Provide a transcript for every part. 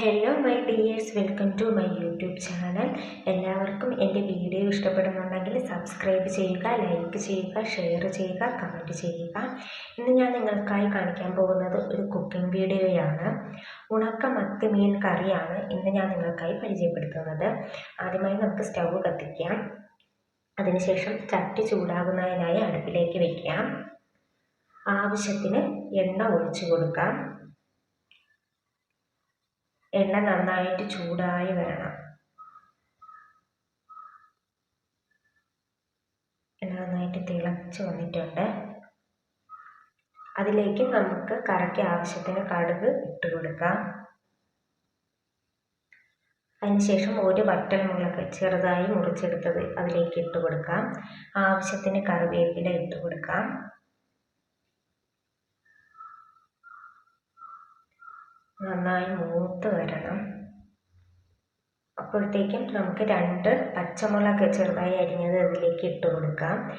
Hello my dears welcome to my YouTube channel എല്ലാവർക്കും എന്റെ video ഇഷ്ടപ്പെടുന്നുണ്ടെങ്കിൽ സബ്സ്ക്രൈബ് ചെയ്യുക ലൈക്ക് ചെയ്യുക ഷെയർ ചെയ്യുക കമന്റ് ചെയ്യുക. ഇന്ന് ഞാൻ നിങ്ങൾക്കായി കാണിക്കാൻ പോകുന്നത് ഒരു കുക്കിംഗ് വീഡിയോയാണ് ഉണക്ക മത്തി മീൻ കറിയാണ് ഇന്ന് ഞാൻ നിങ്ങൾക്കായി പരിചയപ്പെടുത്തുന്നത്. ആദ്യമായി നമുക്ക് സ്റ്റൗ കത്തിക്കാം. അതിനുശേഷം ചട്ടി ചൂടാകുന്നതിനായി അടുപ്പിലേക്ക് വയ്ക്കാം ആവശ്യത്തിന് എണ്ണ ഒഴിച്ചു കൊടുക്കാം. എണ്ണ നന്നായിട്ട് ചൂടായി വരണം. എണ്ണ നന്നായിട്ട് തിളച്ച് വന്നിട്ടുണ്ട്. അതിലേക്ക് നമുക്ക് കറയ്ക്ക് ആവശ്യത്തിന് കടുക് ഇട്ട് കൊടുക്കാം. അതിനുശേഷം ഒരു ബട്ടൺ മുളക് ചെറുതായി മുറിച്ചെടുത്തത് അതിലേക്ക് ഇട്ട് കൊടുക്കാം. ആവശ്യത്തിന് കറിവേപ്പില ഇട്ട് കൊടുക്കാം. നന്നായി മൂത്ത് വരണം. അപ്പോഴത്തേക്കും നമുക്ക് രണ്ട് പച്ചമുളക് ചെറുതായി അരിഞ്ഞത് അതിലേക്ക് ഇട്ട് കൊടുക്കാം.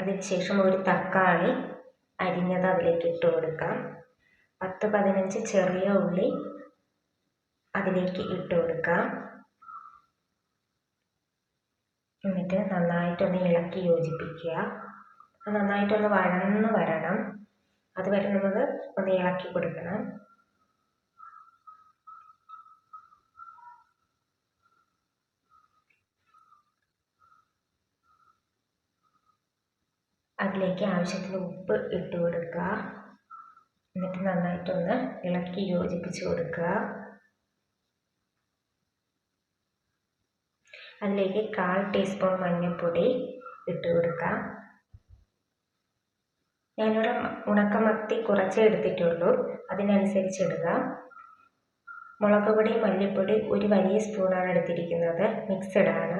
അതിനുശേഷം ഒരു തക്കാളി അരിഞ്ഞത് അതിലേക്ക് ഇട്ട് കൊടുക്കാം. പത്ത് പതിനഞ്ച് ചെറിയ ഉള്ളി അതിലേക്ക് ഇട്ട് കൊടുക്കാം. എന്നിട്ട് നന്നായിട്ടൊന്ന് ഇളക്കി യോജിപ്പിക്കുക. നന്നായിട്ടൊന്ന് വഴന്ന് വരണം. അതുവരെ നമ്മൾ ഒന്ന് ഇളക്കി കൊടുക്കണം. അതിലേക്ക് ആവശ്യത്തിന് ഉപ്പ് ഇട്ട് കൊടുക്കുക എന്നിട്ട് നന്നായിട്ടൊന്ന് ഇളക്കി യോജിപ്പിച്ച് കൊടുക്കുക അതിലേക്ക് കാൽ ടീസ്പൂൺ മഞ്ഞൾപ്പൊടി ഇട്ട് കൊടുക്കുക ഞാനിവിടെ ഉണക്കമത്തി കുറച്ചേ എടുത്തിട്ടുള്ളൂ. അതിനനുസരിച്ച് ഇടുക മുളക് പൊടി മല്ലിപ്പൊടി ഒരു വലിയ സ്പൂണാണ് എടുത്തിരിക്കുന്നത്. മിക്സഡാണ്.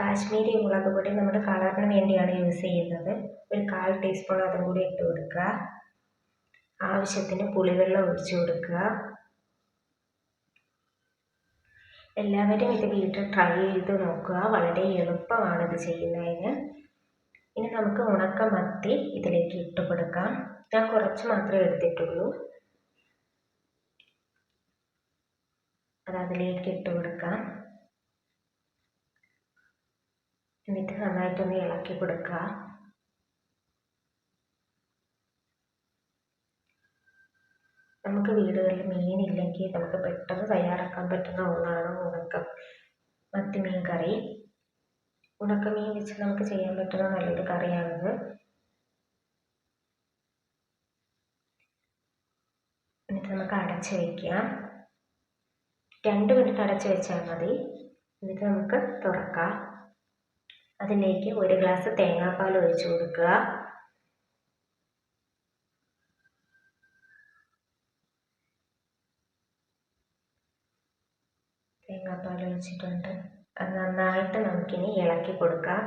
കാശ്മീരി മുളക് പൊടി നമ്മുടെ കളറിന് വേണ്ടിയാണ് യൂസ് ചെയ്യുന്നത്. ഒരു കാൽ ടീസ്പൂൺ അതും കൂടി ഇട്ട് കൊടുക്കുക. ആവശ്യത്തിന് പുളിവെള്ളം ഒഴിച്ചു കൊടുക്കുക. എല്ലാവരും ഇത് വീട്ടിൽ ട്രൈ ചെയ്ത് നോക്കുക. വളരെ എളുപ്പമാണ് ഇത് ചെയ്യുന്നതിന്. ഇനി നമുക്ക് ഉണക്ക മത്തി ഇതിലേക്ക് ഇട്ട് കൊടുക്കാം. ഞാൻ കുറച്ച് മാത്രമേ എടുത്തിട്ടുള്ളൂ. അത് അതിലേക്ക് ഇട്ട് കൊടുക്കാം. എന്നിട്ട് നന്നായിട്ടൊന്ന് ഇളക്കി കൊടുക്കുക. നമുക്ക് വീടുകളിൽ മീനില്ലെങ്കിൽ നമുക്ക് പെട്ടെന്ന് തയ്യാറാക്കാൻ പറ്റുന്ന ഒന്നാണ് ഉണക്കം മത്തി മീൻ കറി ഉണക്കമീൻ വെച്ച് നമുക്ക് ചെയ്യാൻ പറ്റുന്ന നല്ലൊരു കറിയാണിത്. എന്നിട്ട് നമുക്ക് അടച്ച് വയ്ക്കാം രണ്ട് മിനിറ്റ് അടച്ച് വെച്ചാൽ മതി. എന്നിട്ട് നമുക്ക് തുറക്കാം. അതിലേക്ക് ഒരു ഗ്ലാസ് തേങ്ങാപ്പാൽ ഒഴിച്ചു കൊടുക്കുക. തേങ്ങാപ്പാൽ ഒഴിച്ചിട്ടുണ്ട്. നന്നായിട്ട് നമുക്കിനി ഇളക്കി കൊടുക്കാം.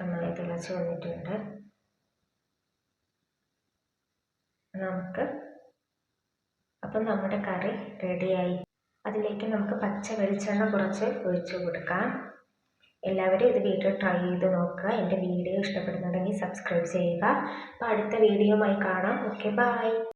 നന്നായി തിളച്ച് വന്നിട്ടുണ്ട്. നമുക്ക് അപ്പം നമ്മുടെ കറി റെഡിയായി അതിലേക്ക് നമുക്ക് പച്ച വെളിച്ചെണ്ണ കുറച്ച് ഒഴിച്ചു കൊടുക്കാം. എല്ലാവരും ഇത് വീട്ടിൽ ട്രൈ ചെയ്ത് നോക്കുക. എന്റെ വീഡിയോ ഇഷ്ടപ്പെടുന്നുണ്ടെങ്കിൽ സബ്സ്ക്രൈബ് ചെയ്യുക. അപ്പോൾ അടുത്ത വീഡിയോയുമായി കാണാം. Okay bye